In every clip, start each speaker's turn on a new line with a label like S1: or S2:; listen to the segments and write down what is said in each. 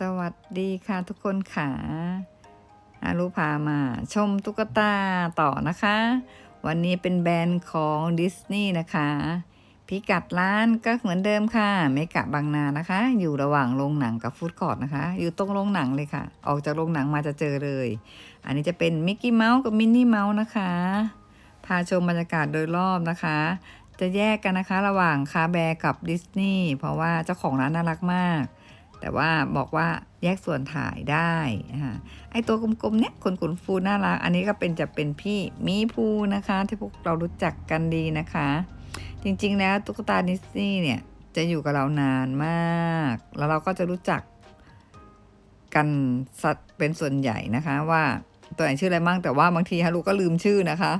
S1: สวัสดีค่ะทุกคนค่ะอารุพามาชมตุ๊กตาต่อนะคะ วันนี้เป็นแบรนด์ของดิสนีย์นะคะ พิกัดร้านก็เหมือนเดิมค่ะ เมกะบางนานะคะ อยู่ระหว่างโรงหนังกับฟู้ดคอร์ทนะคะ อยู่ตรงโรงหนังเลยค่ะ ออกจากโรงหนังมาจะเจอเลย อันนี้จะเป็นมิกกี้เมาส์กับมินนี่เมาส์นะคะ พาชมบรรยากาศโดยรอบนะคะจะแยกกันนะคะระหว่างคาแบร์กับดิสนีย์เพราะว่าเจ้าของร้านน่ารักมาก แต่ว่าบอกว่าแยกส่วนถ่ายได้นะคะไอตัวกลมๆเนี่ยขนขนฟูน่ารัก อันนี้ก็เป็นจะเป็นพี่มีภูนะคะ ที่พวกเรารู้จักกันดีนะคะ จริงๆแล้วตุ๊กตาดิสนีย์เนี่ยจะอยู่กับเรานานมาก แล้วเราก็จะรู้จักกันสัตว์เป็นส่วนใหญ่นะคะว่าตัวไหนชื่ออะไรบ้างแต่ว่าบางทีฮารุก็ลืมชื่อนะคะ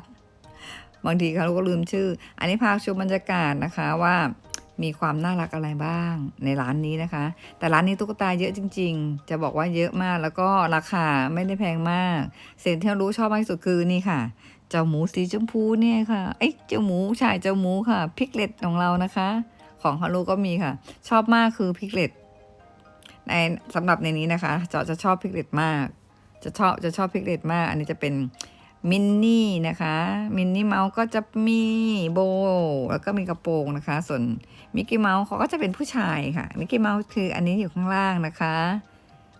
S1: บางทีฮารุก็ลืมชื่อ อันนี้พาชมบรรยากาศนะคะว่า มีความน่ารักอะไรบ้างในร้านนี้นะคะ แต่ร้านนี้ตุ๊กตาเยอะจริง ๆ จะบอกว่าเยอะมากแล้วก็ราคาไม่ได้แพงมากสิ่งที่เรารู้ชอบมากที่สุดคือนี่ค่ะ เจ้าหมูสีชมพูเนี่ยค่ะเอ้เจ้าหมูชายเจ้าหมูค่ะ พิกเลตของเรานะคะ ของฮารุก็มีค่ะ ชอบมากคือพิกเลตในสำหรับในนี้นะคะเจาจะชอบพิกเลตมาก จะชอบจะชอบพิกเลตมาก อันนี้จะเป็น มินนี่นะคะ มินนี่เมาส์ก็จะมีโบว์แล้วก็มีกระโปรงนะคะ ส่วนมิกกี้เมาส์เขาก็จะเป็นผู้ชายค่ะ มิกกี้เมาส์คืออันนี้อยู่ข้างล่างนะคะ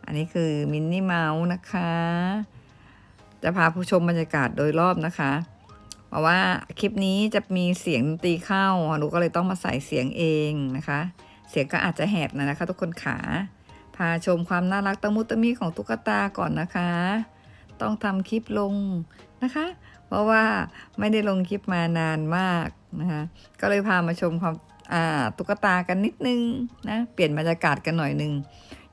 S1: อันนี้คือมินนี่เมาส์นะคะ จะพาผู้ชมบรรยากาศโดยรอบนะคะ เพราะว่าคลิปนี้จะมีเสียงดนตรีเข้าหนูก็เลยต้องมาใส่เสียงเองนะคะ เสียงก็อาจจะแหบนอยนะคะ ทุกคนขา พาชมความน่ารักตะมุตะมีของตุ๊กตาก่อนนะคะ ต้องทำคลิปลงนะคะ เพราะว่าไม่ได้ลงคลิปมานานมากนะคะก็เลยพามาชมความตุ๊กตากันนิดนึงนะเปลี่ยนบรรยากาศกันหน่อยนึง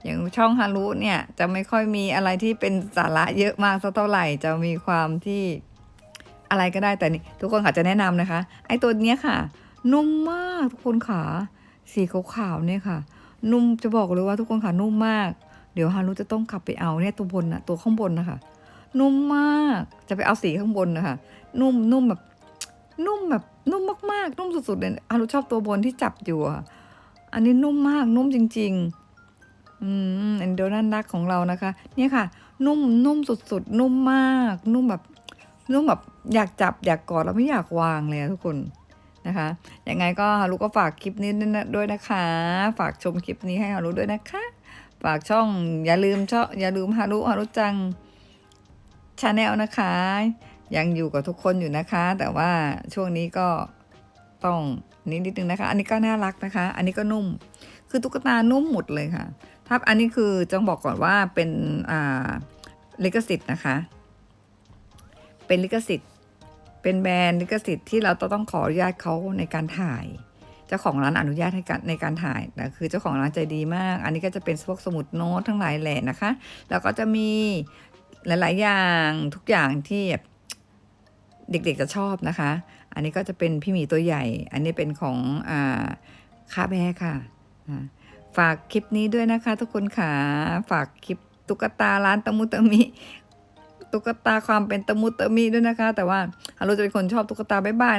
S1: อย่างช่องฮารุเนี่ยจะไม่ค่อยมีอะไรที่เป็นสาระเยอะมากสักเท่าไหร่จะมีความที่อะไรก็ได้แต่นี่ทุกคนอาจจะแนะนำนะคะ ไอ้ตัวเนี้ยค่ะ นุ่มมากทุกคนขาสีขาวๆเนี่ยค่ะ นุ่มจะบอกเลยว่าทุกคนขานุ่มมาก เดี๋ยวฮารุจะต้องขับไปเอาเนี่ยตัวบนนะตัวข้างบนนะคะ นุ่มมาก จะไปเอาสีข้างบนนะคะนุ่มนุ่มแบบ นุ่มแบบนุ่มมากๆ นุ่มสุดๆเลยฮารุชอบตัวบนที่จับอยู่อะอันนี้นุ่มมากนุ่มจริง ๆ อืมอันเดียวนั่นรักของเรานะคะ เนี่ยค่ะ นุ่มนุ่มสุดๆ นุ่มมาก นุ่มแบบ นุ่มแบบอยากจับอยากกอดแล้วไม่อยากวางเลยอะทุกคนนะคะยังไงก็ฮารุก็ฝากคลิปนี้ด้วยนะคะ ฝากชมคลิปนี้ให้ฮารุด้วยนะคะ ฝากช่องอย่าลืมช่องอย่าลืมฮารุฮารุจัง ชาแนลนะคะ ยังอยู่กับทุกคนอยู่นะคะ แต่ว่าช่วงนี้ก็ต้องนิดนิดนึงนะคะ อันนี้ก็น่ารักนะคะ อันนี้ก็นุ่ม คือตุ๊กตานุ่มหมดเลยค่ะถ้าอันนี้คือจงบอกก่อนว่าเป็นอ่าลิขสิทธิ์นะคะ เป็นลิขสิทธิ์ เป็นแบรนด์ลิขสิทธิ์ที่เราต้องขออนุญาตเขาในการถ่ายเจ้าของร้านอนุญาตให้ในการถ่ายแต่คือเจ้าของร้านใจดีมาก อันนี้ก็จะเป็นพวกสมุดโน้ตทั้งหลายแหละนะคะ แล้วก็จะมี หลาย ๆ อย่างทุกอย่างที่เด็ก ๆ จะชอบนะคะ อันนี้ก็จะเป็นพี่หมีตัวใหญ่ อันนี้เป็นของอ่าคาแบค่ะ ฝากคลิปนี้ด้วยนะคะ ทุกคนค่ะ ฝากคลิปตุ๊กตาร้านตะมุตะมิตุ๊กตาความเป็นตะมุตะมิด้วยนะคะ แต่ว่าฮารุจะเป็นคนชอบตุ๊กตาบ๊ายบาย